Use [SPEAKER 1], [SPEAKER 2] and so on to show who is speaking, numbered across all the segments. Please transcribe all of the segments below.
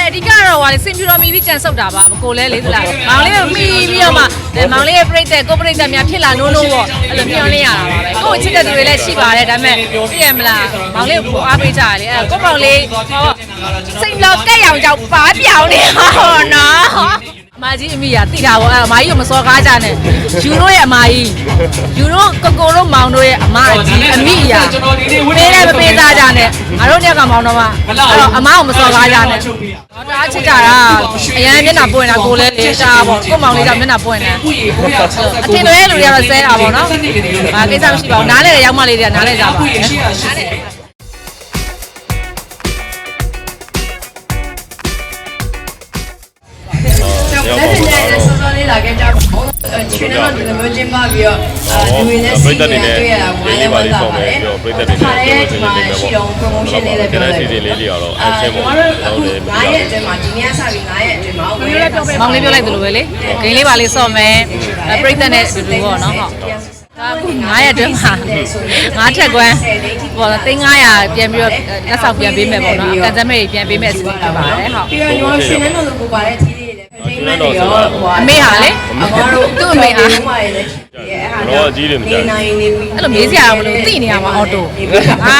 [SPEAKER 1] ပါတယ်အဓိကတော့ဟာလေစင်ပြူတော်မီပြီးကြံဆုပ်တာပါကိုလဲလေးသလားမောင်လေးကိုမိပြီးတော့မှအဲမောင်လေးရဲ့ပြိတ္တကိုပြိတ္တများဖြစ်လာနိုးနိုးပေါ့အဲ့လိုမျှော်လင့်ရတာပါပဲကိုယ့်ချစ်တဲ့သူတွေလည်းရှိပါတယ်ဒါပေမဲ့သိရမလားမောင်လေးကိုအားပေးကြရလေအဲကိုမောင်လေးဟောစိတ်လောကက်ရောင်ကြောင့်ပါပြောင်းနေဟောနော်အ မကြီးအမိရတိတာပေါ့အဲအမကြီးကိုမစော်ကားကြနဲ့ယူရိုရဲ့အမကြီးယူရိုကိုကိုတို့မောင်တို့ရဲ့အမကြီးအမိရပေးလည်းမပေးသားကြနဲ့ငါတို့တယောက်ကမောင်တော့မှအဲ့တော့အမကိုမစော်ကားကြနဲ့ဟောတာချစ်ကြတာအရန်မျက်နှာပွင့်တာကိုလည်းလေးတာပေါ့ကို့မောင်လေးကမျက်နှာပွင့်တယ်အထင်တွေလူတွေကတော့ဆဲတာပေါ့နော်ဘာကိစ္စမရှိပါဘူးနားလေရောက်မှလေးတွေကနားလေကြပါဘူး
[SPEAKER 2] လ လေးလာခဲ့ကြချွေးတော့ဒီလိုမျိုးကျင်းပပြီးတော့လူတွေနဲ့စီးနေတွေ့ရတာဝမ်းလည်းဝမ်းသာပါတယ်ပြိတ္တတွေနဲ့ပြောလို့ရှိရင်လည်း promotion လေးလည်းပြောလိုက်
[SPEAKER 3] စီစီလေးလေးကတော့
[SPEAKER 2] အဲ
[SPEAKER 3] အချင်း
[SPEAKER 2] ကျွန်
[SPEAKER 3] ပေါ့
[SPEAKER 2] တော်တို့အခု9ရက်အတွင်းမှာဒီနေ့ကစပြီး9ရက်အတွင်းမှာဝင်ရတော့
[SPEAKER 1] မောင်လေးပြောလိုက်သလိုပဲလေဂိမ်းလေးပါလေးစော့မယ်ပြိတ္တနဲ့တူတူပေါ့နော်ဟုတ်အခု9ရက်အတွင်းမှာ9ထက်ကွမ်းပေါ့3900ပြန်ပြီးတော့လက်ဆောင်ပြန်ပေးမယ်ပေါ့နော်ကန်စမဲပြန်ပေးမယ်ဆိုပြီးပြောပါတယ်ဟုတ်
[SPEAKER 2] ပြီးတော့ကျွန်တော်ရှင်နဲ့လို့ပို့ပါတဲ့ တီးလေးတွေလည်း entertainment တွေရောဟို
[SPEAKER 1] အမေဟာလေ
[SPEAKER 2] အမတို့
[SPEAKER 1] သူ့အမေဟာ
[SPEAKER 2] ဟိုမှာလည်းအဲ့ဟာ
[SPEAKER 3] တော့အကြီးတွေမကြိုက်
[SPEAKER 2] နိုင်နေပြီ
[SPEAKER 1] အဲ့လိုမေးစရာမလိုသိနေရမှာအော်တိုအာ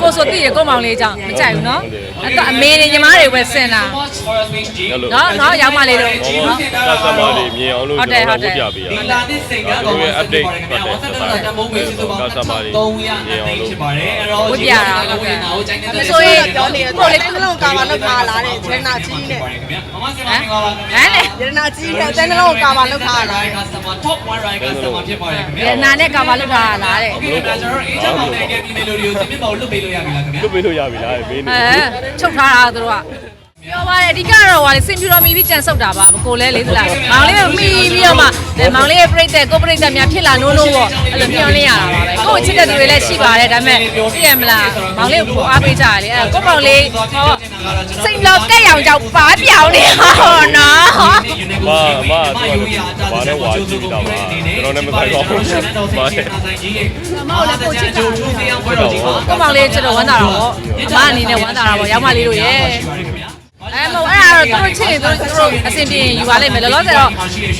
[SPEAKER 1] ကိုဆိုသိရကိုမောင်လေးကြောင့်မကြိုက်ဘူးနော် အဲ့တော့အမေတွေညီမတွေပဲဆင်တာ
[SPEAKER 3] အဲ့လို
[SPEAKER 1] နော်နော်ရောက်မလေးတို့
[SPEAKER 3] နော် ကာသမားတွေမြင်အောင်လို့ကျွန်တော်တို့ဝတ်ပြပေးရ
[SPEAKER 4] ဒီလာတဲ့စင်ကတော့ကျွန်တော်တို့ရဲ့
[SPEAKER 3] update ပတ်သက်တာတမုံမေးစုစုပေါင်း300အဲ့လိုဖြစ်
[SPEAKER 4] ပါတယ်အဲ့တော့
[SPEAKER 1] ဝင်တာကို
[SPEAKER 4] ကြိုက်နေတဲ့
[SPEAKER 1] ဆိုရင်
[SPEAKER 5] ပြောနေတော့လေနှလုံးကာမလောက်ထားလာတဲ့ဂျရနာကြီးနဲ့
[SPEAKER 4] မမစင်မင်္ဂလာပါခင်ဗျာဟ
[SPEAKER 1] မ်လေ
[SPEAKER 5] ဂျရနာကြီးနဲ့အသက်နှလုံးကာမလောက်ထားလာ
[SPEAKER 4] တဲ့ customer top 1 right customer ဖြစ်ပါတယ်ခင်ဗျာ ရ
[SPEAKER 1] နာနဲ့ကာမလောက်ထားတာလားတဲ့
[SPEAKER 4] ဟုတ်ကဲ့ဒါကျွန်တော်တို့ agent ပေါင်းတဲ့ game ဒီ melody ကိုသင်ပြပေါ်လွတ်ပေးလို့ရပြီလားခင်ဗျာ
[SPEAKER 3] လွတ်ပေးလို့ရပြီလားဘေးနေ
[SPEAKER 1] အဲချုပ်ထားတာသူတို့က ပြောပါတယ်အဓိကတော့ဟာလေစင်ပြူတော်မီပြီးကြံဆုပ်တာပါကိုလဲလေးသလားမောင်လေးကိုမိပြီးတော့မှအဲမောင်လေးရဲ့ပြိတ္တကိုပြိတ္တများဖြစ်လာနိုးနိုးပေါ့အဲ့လိုမျှော်လင့်ရတာပါပဲကိုယ့်ချစ်တဲ့သူတွေလည်းရှိပါတယ်ဒါပေမဲ့သိရမလားမောင်လေးကိုအားပေးကြရလေအဲကိုမောင်လေးဟောစိတ်လောကက်ရောင်ကြောင့်ပါပြောင်းနေဟောနော်
[SPEAKER 3] မမသူကဘာနဲ့ဝါကြည့်တော့ပါကျွန်တော်လည်းမဆိုင်ပါဘူးဘာလဲ
[SPEAKER 4] မောင်လည်းကိုချစ်တာလို့ပြောင်းပွဲတော်ဒီမှာ
[SPEAKER 1] ကိုမောင်လေးကျွန်တော်ဝမ်းသာတာပေါ့အမအနေနဲ့ဝမ်းသာတာပေါ့ရောက်မလေးတို့ရဲ့ အဲမဟုတ်အဲ့ဒါတော့သူတို့ချစ်ရင်သူတို့အဆင်ပြေရင်ယူပါလိမ့်မယ်လောလောဆယ်တော့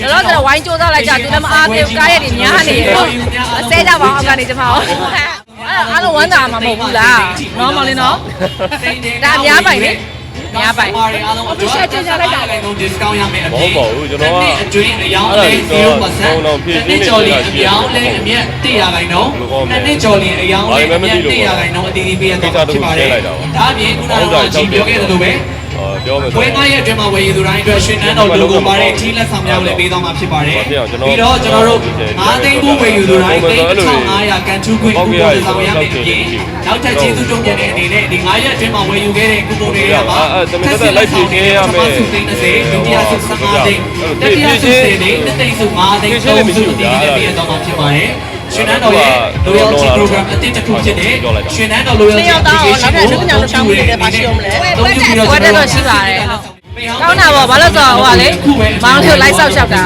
[SPEAKER 1] လောလောဆယ်တော့ဝိုင်းကြိုးစားလိုက်ကြသူလည်းမအားသေးဘူးကားရက်တွေများနေတယ်အစဲကြပါအောင်အောက်ကနေကျမအောင်အဲ့အားလုံးဝမ်းသာမှာမဟုတ်ဘူးလားနော်မောင်လေးနော်ဒါအများပိုင်လေအများပိုင်
[SPEAKER 4] ပါတယ်အားလုံးအတွက်ဆက်ကြကြလိုက်တာလည်း discount ရမယ်အပြင်
[SPEAKER 3] မဟုတ်ပါဘူးကျွန်တော်က
[SPEAKER 4] တစ်နှစ်အတွင်းအယောင်းလေး0%တစ်နှစ်ကျော်လီအယောင်းလေးအမြတ်100ခိုင်နှုန်းတစ်နှစ်ကျော်လီအယောင်းလေးအမြတ်100ခိုင်နှုန်းအတီးတီးပေးရတော့ဖြစ်ပါတယ်ဒါအပြင်ခုနကကြည့်ပြောခဲ့တယ်လို့ပဲ
[SPEAKER 3] ပြောမယ်ဆို
[SPEAKER 4] ဝယ်သားရဲ့အတွင်းမှာဝယ်ယူသူတိုင်းအတွက်ရှင်နန်းတော်လူကိုပါတဲ့ထီးလက်ဆောင်များကိုလည်းပေးသွားမှာဖြစ်ပါတယ်ပြီးတော့ကျွန်တော်တို့၅သိန်းဘူးဝယ်ယူသူတိုင်းသိန်း1500ကန်ထူးခွင့်ကူပွန်ဆောင်ရမယ်အပြင်နောက်ထပ်ကျေးဇူးတုံ့ပြန်တဲ့အနေနဲ့ဒီ9ရက်အတွင်းမှာဝယ်ယူခဲ့တဲ့ကူပွန်တွေရပါသိန်း30ဒုတိယဆု15သိန်းတတိယဆု10သိန်းတစ်သိန်းဆု5သိန်းသုံးဆုအတီးနဲ့ပြည့်တော့မှာဖြစ်ပါတယ် ရှင်နန်းတော်ရဲ့ loyalty program အသစ်တစ်ခုဖြစ်တဲ့ရှင်နန်းတော် loyalty application ကိုသုံးပြီးတော့
[SPEAKER 1] ဝက်တက်တော့ရှိပါတယ်ကောင်းတာပေါ့ဘာလို့ဆိုတော့ဟိုကလေမောင်လေးကိုလိုက်ဆောက်ရှောက်တာ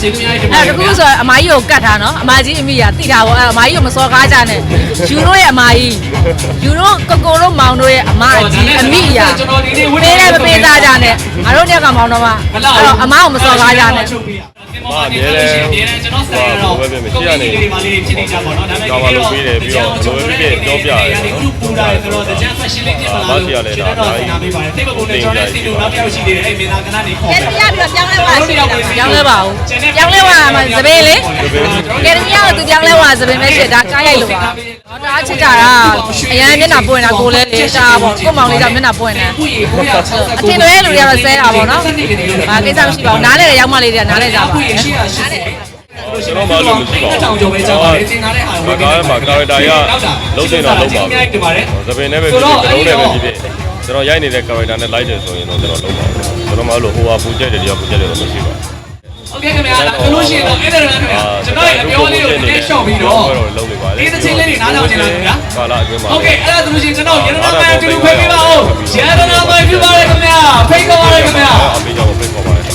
[SPEAKER 4] ကျေးဇူးများတင်ပါ
[SPEAKER 1] အဲ့
[SPEAKER 4] တ
[SPEAKER 1] တ
[SPEAKER 4] ယ်
[SPEAKER 1] ခုဆိုအမကြီးကိုကတ်ထားနော်အမကြီးအမိရတိတာပေါ့အဲ့အမကြီးကိုမစော်ကားကြနဲ့ယူရိုရဲ့အမကြီးယူရိုကိုကိုတို့မောင်တို့ရဲ့အမကြီးအမိရပေးလည်းမပေးသားကြနဲ့ငါတို့တယောက်ကမောင်တော့မှအဲ့တော့အမကိုမစော်ကားကြနဲ့
[SPEAKER 4] မအမြဲတမ်းအမြဲတမ်းကျွန်တော်ဆက်ရတော့ကိုယ်ကြီးတွေပါလေးဖြစ်နေကြပါတော့ဒါပေမဲ့ဒီခုပူတာဆိုတော့ကြမ်းဖက်ရှင်လေးဖြစ်ပါလားကျွန်တော်ဆင်နာပေးပါတယ်တိတ်ပုတ်နဲ့ကျွန်တော်စီတူနောက်တစ်ယောက်ရှိသေးတယ်အဲ့မင်းသားကနနေခေါ်
[SPEAKER 5] ကဲပြပြီးတော့ပြောင်းလဲပါရှိတာ
[SPEAKER 1] ပြောင်းလဲပါဦးပြောင်းလဲပါမှာသပင်းလေကဲတမီးကသူပြောင်းလဲပါသပင်းပဲဖြစ်ဒါကားရိုက်လို့ပါဟောတာချစ်ကြတာအရန်မျက်နှာပွင့်တာကိုလည်းလေးတာပေါ့ကိုမောင်လေးကမျက်နှာပွင့်တယ်
[SPEAKER 4] ခုရေ960
[SPEAKER 1] အထင်တွေလူတွေကတော့ဆဲတာပေါ့နော်ဘာကိစ္စမရှိပါဘူးနားလေရောက်မှလေးတွေကနားလေကြပါ
[SPEAKER 4] ခုရေ880
[SPEAKER 3] ကျွန်တော်မှလို့မရှိပါဘူး
[SPEAKER 4] တောင်ကျော်ပဲကြောက်ပါတယ်သင်္ကားတဲ့ဟာ
[SPEAKER 3] မကားမှာကာရက်တာရလုံးတင်တော့လုံးပါဘူးသပင်နဲ့ပဲဖြစ်ဖြစ်လုံးနဲ့ပဲဖြစ်ဖြစ်ကျွန်တော်ရိုက်နေတဲ့ကာရက်တာနဲ့လိုက်တယ်ဆိုရင်တော့ကျွန်တော်လုံးပါဘူးကျွန်တော်မှလို့ဟိုဟာပူချက်တယ်တရားပူချက်တယ်တော့မရှိပါဘူး
[SPEAKER 4] โอเคခင်ဗျာဒါဆိုလို့ရှိရင်တော့အဲ့ဒါလည်းခင်ဗျာကျွန်တော်ရဲ့အပြောလေးကိုနည်းရှော့ပြီးတော့
[SPEAKER 3] လုံးနေပါလေ
[SPEAKER 4] ဒီတစ်ချင်းလေးတွေနားထောင်ကြလားခင်ဗျာ
[SPEAKER 3] ကာလာအတွင်းမှာ
[SPEAKER 4] โอเคအဲ့ဒါဆိုလို့ရှိရင်ကျွန်တော်ရတနာမိုင်တူတူဖိတ်ပေးပါဦးရတနာမိုင်ပြပါရခင်ဗျာဖိတ်ခေါ်ပါရခင်ဗျာ
[SPEAKER 3] အမေကြောင့်ဖိတ်ခေါ်ပါတယ်ခင်ဗျာ
[SPEAKER 1] အများကြီးတင်ပါတယ်ရှင်